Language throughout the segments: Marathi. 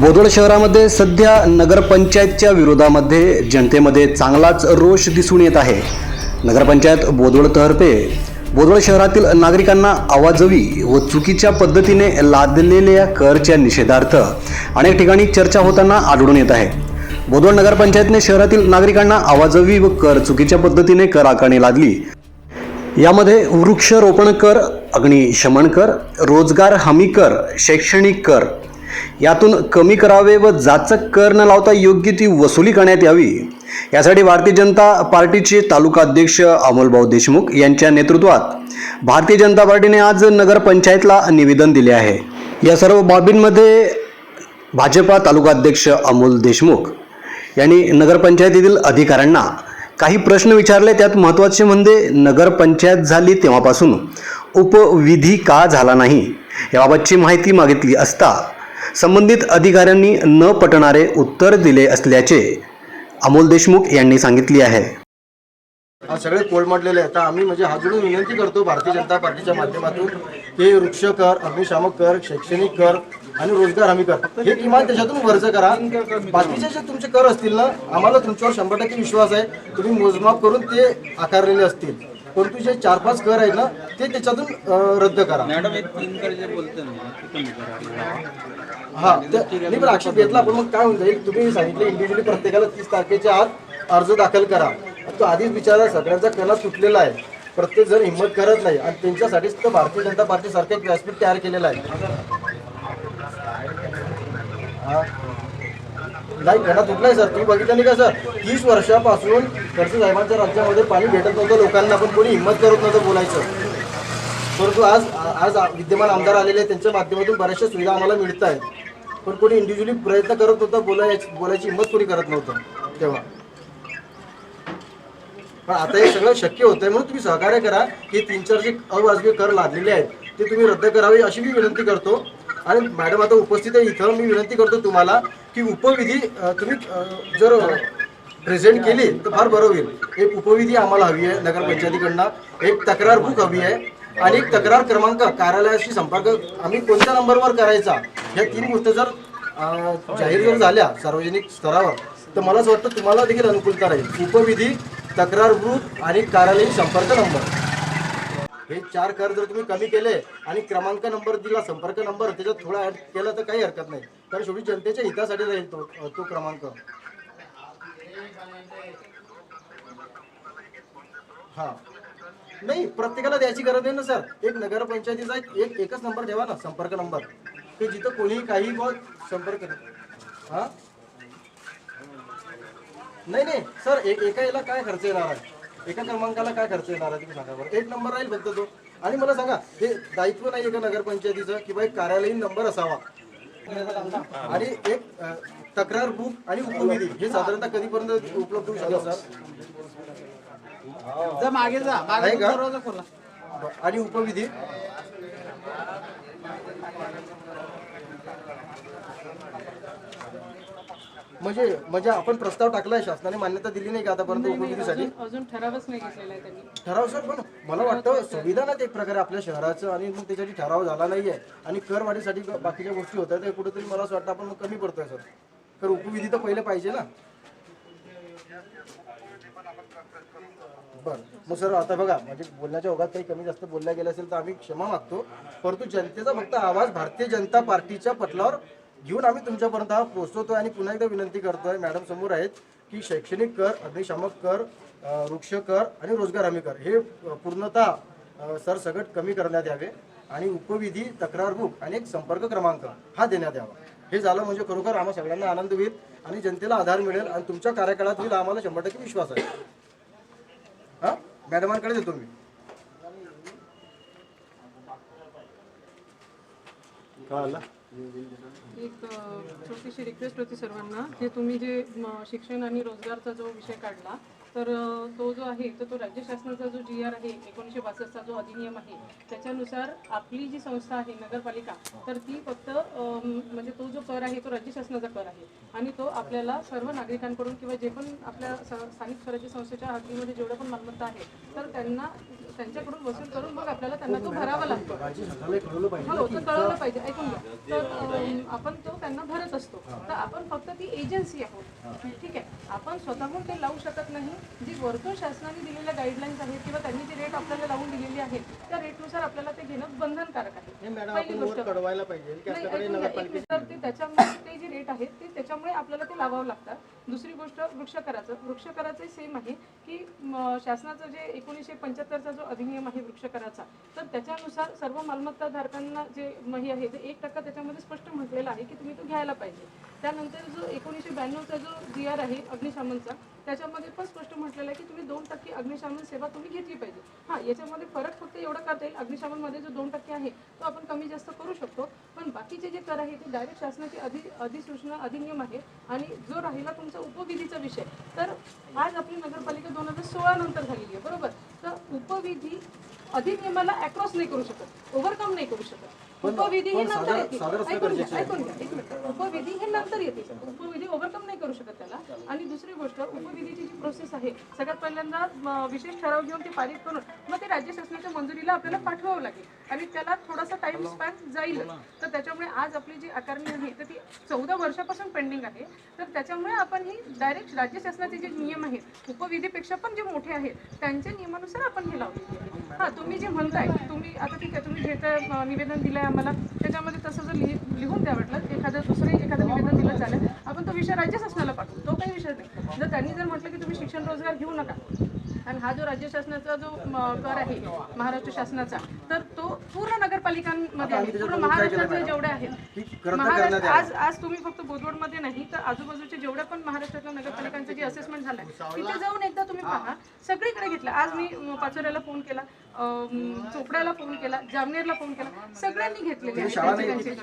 बोदवड शहरामध्ये सध्या नगरपंचायतच्या विरोधामध्ये जनतेमध्ये चांगलाच रोष दिसून येत आहे. नगरपंचायत बोदवड तर्फे बोदवड शहरातील नागरिकांना आवाजवी व चुकीच्या पद्धतीने लादलेल्या करच्या निषेधार्थ अनेक ठिकाणी चर्चा होताना आढळून येत आहे. बोदवड नगरपंचायतने शहरातील नागरिकांना आवाजवी व कर चुकीच्या पद्धतीने कर आकारणी लादली. यामध्ये वृक्षारोपण कर अग्निशमन कर रोजगार हमी कर शैक्षणिक कर यातून कमी करावे व जाचक कर न लावता योग्य ती वसुली करण्यात यावी. यासाठी भारतीय जनता पार्टीचे तालुका अध्यक्ष अमोलभाऊ देशमुख यांच्या नेतृत्वात भारतीय जनता पार्टीने आज नगरपंचायतला निवेदन दिले आहे. या सर्व बाबींमध्ये भाजपा तालुका अध्यक्ष अमोल देशमुख यांनी नगरपंचायतीतील अधिकाऱ्यांना काही प्रश्न विचारले. त्यात महत्त्वाचे म्हणजे नगरपंचायत झाली तेव्हापासून उपविधी का झाला नाही याबाबतची माहिती मागितली असता संबंधित अधिकाऱ्यांनी न पटणारे उत्तर दिले असल्याचे अमोल देशमुख यांनी सांगितले आहे. सगळे कोलमडलेले आहेत. आम्ही म्हणजे हात विनंती करतो भारतीय जनता पार्टीच्या माध्यमातून हे वृक्ष कर अग्निशामक कर शैक्षणिक कर आणि रोजगार हमी कर हे किमान त्याच्यातून वर्ज करा. बाकीचे जे तुमचे कर असतील ना आम्हाला तुमच्यावर शंभर टक्के विश्वास आहे. तुम्ही मोजमाप करून ते आकारलेले असतील. परंतु जे चार पाच कर आहेत ना ते त्याच्यातून रद्द करा. मॅडम एक तीन कर जे बोलतो ना ते कमी करा. हा नाही पण आक्षेप घेतला पण मग काय होऊन जाईल? तुम्ही सांगितलं इंडिव्हिज्युअली प्रत्येकाला तीस तारखेच्या आत अर्ज दाखल करा. तो आधीच बिचारा सगळ्यांचा कला तुटलेला आहे. प्रत्येक जण हिंमत करत नाही. आणि त्यांच्यासाठीच तर भारतीय जनता पार्टी सारखं एक व्यासपीठ तयार केलेलं आहे. हा. नाही खडा तुटलाय सर. तुम्ही बघितलं नाही का सर? तीस वर्षापासून खडसे साहेबांच्या राज्यामध्ये पाणी भेटत नव्हतं. लोकांना पण कोणी हिंमत करत नव्हतं बोलायचं. परंतु आज आज विद्यमान आमदार आलेले आहेत, त्यांच्या माध्यमातून बऱ्याचशा सुविधा आम्हाला मिळत आहेत. पण कोणी इंडिव्हिज्युअली प्रयत्न करत होता बोलायची बोलायची हिंमत कोणी करत नव्हतं. तेव्हा. पण आता हे सगळं शक्य होतंय म्हणून तुम्ही सहकार्य करा. की तीन चार जे अवाजवी कर लादलेले आहेत ते तुम्ही रद्द करावे अशी मी विनंती करतो. आणि मॅडम आता उपस्थित आहे इथं. मी विनंती करतो तुम्हाला की उपविधी तुम्ही जर प्रेझेंट केली तर फार बरं होईल. एक उपविधी आम्हाला हवी आहे नगरपंचायतीकडनं. एक तक्रार बुक हवी आहे. आणि एक तक्रार क्रमांक कार्यालयाशी संपर्क आम्ही कोणत्या नंबरवर करायचा? ह्या तीन गोष्टी जर जाहीर जर झाल्या सार्वजनिक स्तरावर तर मला असं वाटतं तुम्हाला देखील अनुकूलता राहील. उपविधी तक्रार ग्रुप आणि कार्यालयीन संपर्क नंबर. हे चार कर जर तुम्ही कमी केले आणि क्रमांक नंबर दिला संपर्क नंबर त्याच्यात थोडा ऍड केला तर काही हरकत नाही. कारण शेवटी जनतेच्या हितासाठी राहील तो तो क्रमांक. हा. नाही प्रत्येकाला द्यायची गरज नाही ना सर. एक नगरपंचायतीचा एक एक एकच नंबर ठेवा ना संपर्क नंबर. की जिथं कोणीही काही बॉ संपर्क हा? नाही नाही सर एक एका याला काय खर्च येणार आहे? एका क्रमांकाला काय खर्च येणार आहे सांगा बरं. एक नंबर राहील फक्त तो. आणि मला सांगा हे दायित्व नाही एका नगरपंचायतीचं की बाई कार्यालयीन नंबर असावा? आणि एक अ, तक्रार बुक आणि उपविधी हे साधारणतः कधीपर्यंत उपलब्ध होऊ शकतं सर? जा मागे जा. मागे आहे का? दरवाजा खोला. ब- आणि उपविधी? म्हणजे म्हणजे आपण प्रस्ताव टाकलाय शासनाने मान्यता दिली नाही का आतापर्यंत अजून ठरावच नाही घेतलेला आहे त्यांनी. ठराव सर पण मला वाटतं संविधानात एक प्रकारे आपल्या शहराचं आणि मग त्याच्यासाठी ठराव झाला नाहीये आणि करवाढीसाठी बाकीच्या गोष्टी होत्या ते कुठेतरी मला असं वाटतं आपण मग कमी पडतोय सर. तर उपविधी तर पहिले पाहिजे ना. बरं. मग सर आता बघा म्हणजे बोलण्याच्या ओघात काही कमी जास्त बोलल्या गेलं असेल तर आम्ही क्षमा मागतो. परंतु जनतेचा फक्त आवाज भारतीय जनता पार्टीच्या पटलावर घेऊन आम्ही तुमच्यापर्यंत हा पोहोचवतोय आणि पुन्हा एकदा विनंती करतोय मॅडम समोर आहेत की शैक्षणिक कर अग्निशामक कर वृक्ष कर आणि रोजगार हमी कर हे पूर्णतः अ, सरसकट कमी करण्यात यावे आणि उपविधी तक्रार बुक आणि एक संपर्क क्रमांक हा देण्यात यावा. हे झालं म्हणजे खरोखर आम्हा सगळ्यांना आनंद होईल आणि जनतेला आधार मिळेल आणि तुमच्या कार्यकाळात होईल आम्हाला शंभर टक्के विश्वास आहे. हा? मॅडमांकडे देतो मी. एक छोटीशी रिक्वेस्ट होती सर्वांना की तुम्ही जे शिक्षण आणि रोजगारचा जो विषय काढला तर तो जो आहे तर तो राज्य शासनाचा जो जी आर आहे एकोणीसशे बासष्टचा जो अधिनियम आहे त्याच्यानुसार आपली जी संस्था आहे नगरपालिका तर ती फक्त म्हणजे तो जो कर आहे तो राज्य शासनाचा कर आहे. आणि तो आपल्याला सर्व नागरिकांकडून किंवा जे पण आपल्या स्थानिक स्वराज्य संस्थेच्या हद्दीमध्ये जेवढं पण मालमत्ता आहे तर त्यांना त्यांच्याकडून वसूल करून मग आपल्याला त्यांना तो भरावा लागतो. हे कळवलं पाहिजे तर कळवलं पाहिजे. ऐकून घ्या. तर आपण तो त्यांना भरत असतो. तर आपण फक्त ती एजन्सी आहोत. ठीक आहे. आपण स्वतःहून ते लावू शकत नाही. जी वरतून शासनाने दिलेल्या गाईडलाईन्स आहेत किंवा त्यांनी जी रेट आपल्याला लावून दिलेली आहे त्या रेटनुसार आपल्याला ते घेणं बंधनकारक आहे. पहिली गोष्ट. कळवायला पाहिजे ते त्याच्यामुळे ते जे रेट आहेत ते त्याच्यामुळे आपल्याला ते लावावं लागतात दुसरी गोष्ट वृक्षकराचं. वृक्षकराचं सेम आहे की शासनाचं जे एकोणीसशे पंच्याहत्तरचा जो अधिनियम आहे वृक्षकराचा तर त्याच्यानुसार सर्व मालमत्ता धारकांना जे मही आहे ते एक टक्का त्याच्यामध्ये स्पष्ट म्हटलेलं आहे की तुम्ही तो घ्यायला पाहिजे. त्यानंतर जो एकोणीसशे ब्याण्णवचा जो जी आर आहे अग्निशामनचा त्याच्यामध्ये पण स्पष्ट म्हटलेलं आहे की तुम्ही दोन टक्के अग्निशामन सेवा तुम्ही घेतली पाहिजे. हां याच्यामध्ये फरक फक्त एवढा करता येईल अग्निशामनमध्ये जो दोन टक्के आहे तो आपण कमी जास्त करू शकतो. पण बाकीचे जे कर आहे ते डायरेक्ट शासनाची अधि अधिसूचना अधिनियम आहे आणि जो राहिला तुमचा उपविधीचा विषय. तर आज आपली नगरपालिका दोन हजार सोळा नंतर झालेली आहे बरोबर? तर उपविधी अधिनियमाला अक्रॉस नाही करू शकत ओव्हरकम नाही करू शकत. उपविधी हे नंतर येतील. ऐकून घ्या ऐकून घ्या एक मिनिट. उपविधी हे नंतर येतील. उपविधी ओव्हरकम नाही करू शकत त्याला. आणि दुसरी गोष्ट उपविधीची जी प्रोसेस आहे सगळ्यात पहिल्यांदा विशेष ठराव घेऊन ते पारित करून मग ते राज्य शासनाच्या मंजुरीला आपल्याला पाठवावं लागेल. टाइम स्पॅन जाईल तर त्याच्यामुळे आज आपली जी आकारणी आहे तर ती चौदा वर्षापासून पेंडिंग आहे. तर त्याच्यामुळे आपण ही डायरेक्ट राज्य शासनाचे जे नियम आहेत उपविधीपेक्षा पण जे मोठे आहेत त्यांच्या नियमानुसार आपण हे लावलेली आहे हां तुम्ही जे म्हणताय तुम्ही आता ठीक आहे तुम्ही घेताय अं, निवेदन दिलंय आम्हाला. त्याच्यामध्ये तसं जर लिहि लिहून द्या वाटलं एखादं दुसरे एखादं निवेदन दिलं चालेल. आपण तो विषय राज्य शासनाला पाठवू तो काही विषय नाही. जर त्यांनी जर म्हटलं की तुम्ही शिक्षण रोजगार घेऊ नका आणि हा जो राज्य शासनाचा जो कर आहे महाराष्ट्र शासनाचा तर तो पूर्ण नगरपालिकांमध्ये आहे. पूर्ण महाराष्ट्रातले जेवढे आहेत. महाराष्ट्र. आज आज तुम्ही फक्त बोदवडमध्ये नाही तर आजूबाजूच्या जेवढ्या पण महाराष्ट्रातल्या नगरपालिकांचं जे असेसमेंट झालंय तिथे जाऊन एकदा तुम्ही पहा. सगळीकडे घेतलं. आज मी पाचोऱ्याला फोन केला चोपड्याला फोन केला जामनेरला फोन केला. सगळ्यांनी घेतलेले त्यांचे.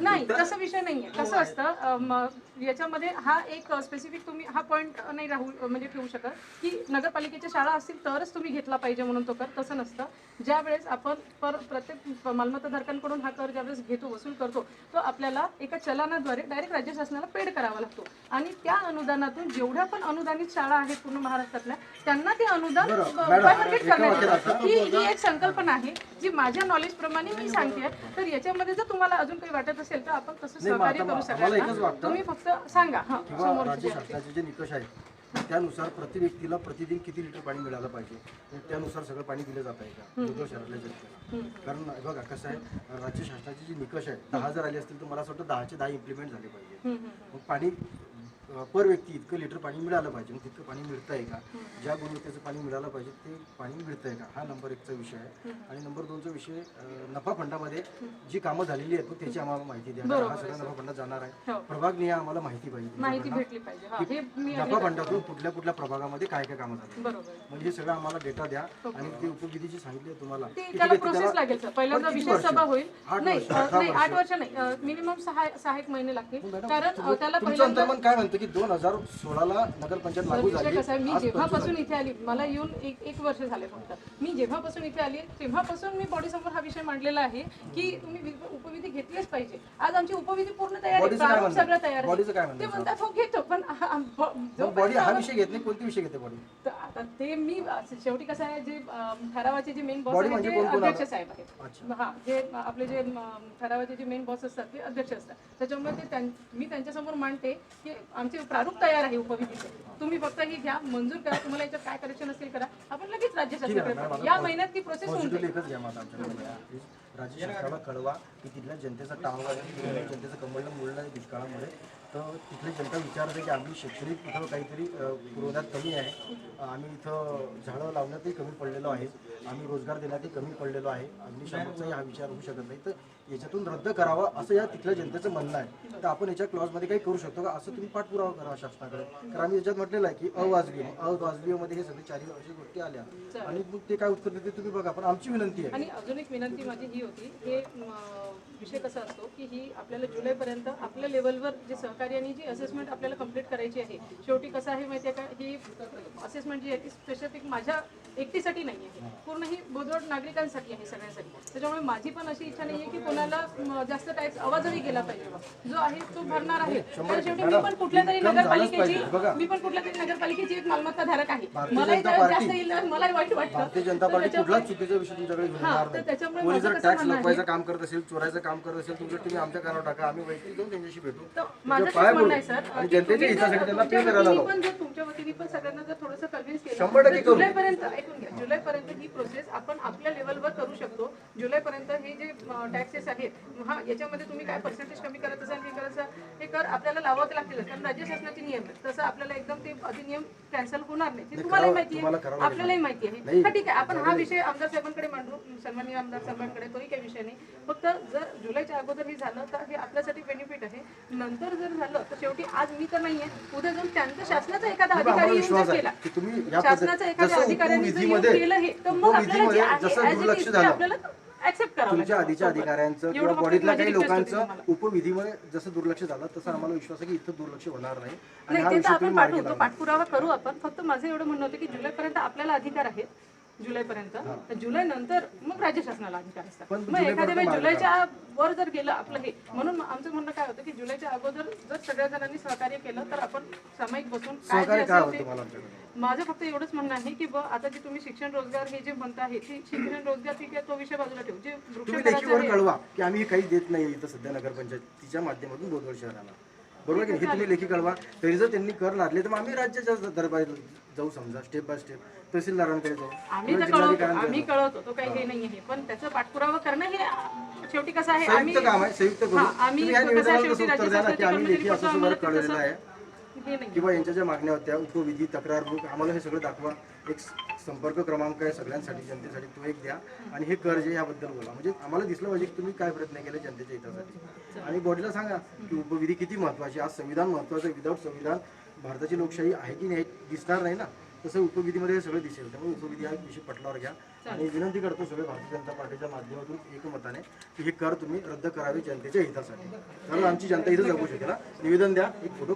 नाही तसा विषय नाहीये. कसं असतं अं, म, याच्यामध्ये हा एक स्पेसिफिक तुम्ही हा पॉईंट नाही राहू म्हणजे ठेवू शकत. की नगरपालिकेच्या शाळा असतील तरच तुम्ही घेतला पाहिजे म्हणून तो कर. तसं नसतं. ज्या वेळेस आपण पर प्रत्येक मालमत्ताधारकांकडून हा कर ज्यावेळेस घेतो वसूल करतो तो आपल्याला एका चलनाद्वारे डायरेक्ट राज्य शासनाला पेड करावा लागतो. आणि त्या अनुदानातून जेवढ्या पण अनुदानित शाळा आहेत पूर्ण महाराष्ट्रातल्या त्यांना ते अनुदान बायफर्केट करण्यात येतं. ही ही एक संकल्पना आहे जी माझ्या नॉलेज प्रमाणे मी सांगते. तर याच्यामध्ये जर तुम्हाला अजून काही वाटत असेल तर आपण तसं सहकार्य करू वाटतं. तुम्ही फक्त सांगा हा जे निकष आहेत त्यानुसार प्रति व्यक्तीला प्रतिदिन किती लिटर पाणी मिळालं पाहिजे? त्यानुसार सगळं पाणी दिलं जात आहे का? दुर्दैव शहरातल्या जनतेला कारण बघा कसं आहे राज्य शासनाचे जे निकष आहेत दहा जर आले असतील तर मला असं वाटतं दहाचे दहा इम्प्लिमेंट झाले पाहिजे. मग पाणी पर व्यक्ती इतकं लिटर पाणी मिळालं पाहिजे मग तितकं पाणी मिळतं आहे का? ज्या गुणवत्तेचं पाणी मिळालं पाहिजे ते पाणी मिळतं आहे का? हा नंबर एकचा विषय आहे. आणि नंबर दोनचा विषय नफा फंडामध्ये जी कामं झालेली आहेत मग त्याची आम्हाला माहिती द्या. हा सगळा नफा फंडात जाणार आहे. हो. प्रभाग निहाय आम्हाला माहिती पाहिजे. माहिती भेटली पाहिजे. हा हे मी नफा फंडातून कुठल्या कुठल्या प्रभागामध्ये काय काय कामं झाली म्हणजे हे सगळं आम्हाला डेटा द्या. आणि ते उपविधीची सांगितले तुम्हाला. आठ वर्ष, नाही मिनिमम सहा सहा एक महिने लागतील. कारण त्याला काय म्हणतं? की दोन हजार सोळाला नगरपंचायत लागू झाली. कसा आहे? मी आज जेव्हापासून इथे आली मला येऊन एक एक वर्ष झाले फक्त. मी जेव्हापासून इथे आली तेव्हापासून मी बॉडी समोर हा विषय मांडलेला आहे की तुम्ही वि- उपविधी घेतलीच पाहिजे. आज आमची उपविधी पूर्ण तयार आहे बॉडीचं काय प्रारूप म्हणणं? सगळं तयार बॉडीचं काय आहे म्हणणं ते म्हणतात हो घेतो. पण ब- मग जो बॉडी हा विषय घेत नाही कोणते विषय घेते बॉडी तर आता ते मी असं शेवटी कसं आहे जे अं, ठरावाचे जे मेन बॉस Body आहेत म्हणजे ते कोण कोण अध्यक्ष? साहेब आहेत. हा जे आपले जे अं, ठरावाचे जे मेन बॉस असतात ते अध्यक्ष असतात. त्याच्यामुळे ते त्यां- मी त्यांच्यासमोर मांडते की आमचे प्रारूप तयार आहे उपविधीचे तुम्ही फक्त ही घ्या मंजूर करा तुम्हाला याच्यात काय करेक्शन असेल करा. आपण लगेच राज्य शासनाकडे. या महिन्यात ती प्रोसेस होऊन जाईल. राज्य शासनाला कळवा की तिथल्या जनतेचा टाळवा आहे जनतेचं कंबळलं मुळलं आहे दुष्काळामुळे. तर तिथली जनता विचारते की आम्ही शैक्षणिक इथं काहीतरी पुरवण्यात कमी आहे. आम्ही इथं झाडं लावण्यातही कमी पडलेलो आहे आम्ही रोजगार देण्यातही कमी पडलेलो आहे. अग्निशामकचाही हा विचार होऊ शकत नाही. तर याच्यातून रद्द करावं असं या तिथल्या जनतेचं म्हणणं आहे. तर आपण याच्या क्लॉजमध्ये काही करू शकतो का? असं तुम्ही पाठपुरावा करा शासनाकडे. कारण आम्ही याच्यात म्हटलेलं आहे की अवाजवी अवाजवीमध्ये हे सगळे चारही अशा गोष्टी आल्या. आणि मग ते काय उत्तर देते तुम्ही बघा पण आमची विनंती आहे. आणि अजून एक विनंती माझी ही होती हे विषय कसा असतो की ही आपल्याला जुलैपर्यंत आपल्या लेवलवर जे सहकारी आणि जी असेसमेंट आपल्याला कंप्लीट करायची आहे शेवटी कसं आहे माहिती आहे का? ही असेसमेंट जी आहे ती स्पेसिफिक माझ्या एकटीसाठी नाही आहे पूर्ण ही बोधवड नागरिकांसाठी आहे सगळ्यांसाठी. त्याच्यामुळे माझी पण अशी इच्छा नाही आहे की कोणाला जास्त टॅक्स आवाजही गेला पाहिजे. जो आहे तो भरणार आहे. तर शेवटी मी पण कुठल्या तरी नगरपालिकेची मी पण कुठल्या तरी नगरपालिकेची एक मालमत्ता धारक आहे. मलाही जास्त येईल मलाही वाईट वाटतं. जनता पार्टी त्याच्यामुळे- कुठलाच चुकीचा विषय तुमच्याकडे घेऊन येणार तर नाही. त्याच्यामुळे कोणी माझं जर कसं टॅक्स म्हणणं आहे- लपवायचं काम करत असेल चोरायचं काम करत असेल तुम्ही आमच्या कानावर टाका. आम्ही वैयक्तिक जाऊन त्यांच्याशी भेटू. माझं पाया म्हणणं आहे सर. आणि जनतेच्या तुम्ही जर- हितासाठी त्यांना पे तुमच्या करायला वतीने लावू. पण जर तुमच्या वतीने पण सगळ्यांना जर थोडंसं कन्व्हिन्स केलं शंभर टक्के तर करू. ऐकून घ्या. जुलैपर्यंत ही प्रोसेस आपण आपल्या लेवलवर करू शकतो. जुलैपर्यंत हे जे टॅक्सेस आहेत हा याच्यामध्ये तुम्ही काय पर्सेंटेज कमी करत असाल हे करत असाल हे कर आपल्याला लावावं लागतील. कारण राज्य शासनाचे नियम आहेत. तसं आपल्याला एकदम ते अधिनियम कॅन्सल होणार नाही. ते तुम्हालाही माहिती आहे. आपल्यालाही माहिती आहे. हा ठीक आहे. आपण हा विषय आमदार साहेबांकडे मांडू. सन्माननीय आमदार साहेबांकडे तोही काही विषय नाही. फक्त जर जुलैच्या अगोदर हे झालं तर हे आपल्यासाठी बेनिफिट आहे. नंतर जर झालं तर शेवटी आज मी तर नाहीये. उद्या जाऊन त्यांचा शासनाचा एखादा अधिकारी येऊन केला शासनाचा एखाद्या अधिकाऱ्यांनी उपविधीमध्ये आहे जसं दुर्लक्ष झालं. तुमच्या. आधीच्या अधिकाऱ्यांचं किंवा बॉडीतल्या काही लोकांचं. उपविधीमध्ये जसं दुर्लक्ष झालं तसं आम्हाला विश्वास आहे की इथं दुर्लक्ष होणार नाही आणि हा विषय. पाठपुरावा करू आपण फक्त माझं एवढं म्हणणं होतं की जुलैपर्यंत आपल्याला अधिकार आहेत जुलैपर्यंत. तर जुलै नंतर मग राज्य शासनाला अधिकार असतात. पण मग एखाद्या वेळी जुलैच्या वर जर गेलं आपलं हे म्हणून आमचं म्हणणं काय होतं की जुलैच्या अगोदर जर सगळ्या जणांनी सहकार्य केलं तर आपण सामायिक बसून काय जे असेल ते माझं फक्त एवढंच म्हणणं आहे की ब आता जे तुम्ही शिक्षण रोजगार हे जे म्हणता आहे ते शिक्षण रोजगार ठीक आहे तो विषय बाजूला ठेवू. जे तुम्ही वृक्षारोपणाचं लेखीवर आहे कळवा की आम्ही काही देत नाही इथं सध्या नगरपंचायतीच्या माध्यमातून बोधवड शहराला. बरोबर की नाही? हे तुम्ही लेखी कळवा. तरी जर त्यांनी कर लादले तर मग आम्ही राज्याच्या दरबारी जाऊ समजा स्टेप बाय स्टेप तहसीलदारांकडे जाऊ. आम्ही किंवा तर कळवतो जिल्हाधिकाऱ्यांकडे आम्ही जाऊ. कळवतो तो काही हे. नाही आहे पण त्याचा पाठपुरावा करणं हे शेवटी कसं आहे? आम्ही संयुक्त काम आहे संयुक्त करू. हा, आम्ही तुम्ही या कसं निवेदनाला शेवटी कसं उत्तर द्या ना की आम्ही लेखी कर्मचारी असं कळलेलं तसं- आहे? किंवा यांच्या ज्या मागण्या होत्या उपविधी तक्रार बुक आम्हाला हे सगळं दाखवा. एक संपर्क क्रमांक आहे सगळ्यांसाठी जनतेसाठी तो एक द्या. आणि हे कर्ज आहे याबद्दल बोला. म्हणजे आम्हाला दिसलं पाहिजे की तुम्ही काय प्रयत्न केले जनतेच्या हितासाठी. आणि बॉडीला सांगा की उपविधी किती महत्वाची आज संविधान महत्वाचं विदाऊट संविधान भारताची लोकशाही आहे की नाही दिसणार नाही ना? तसं उपविधीमध्ये हे सगळं दिसेल. त्यामुळे उपविधी हा विषय पटलावर घ्या. आणि विनंती करतो सगळे भारतीय जनता पार्टीच्या माध्यमातून एकमताने की हे कर तुम्ही रद्द करावे जनतेच्या हितासाठी. कारण आमची जनता इथं जगू शकेल. निवेदन द्या. एक फोटो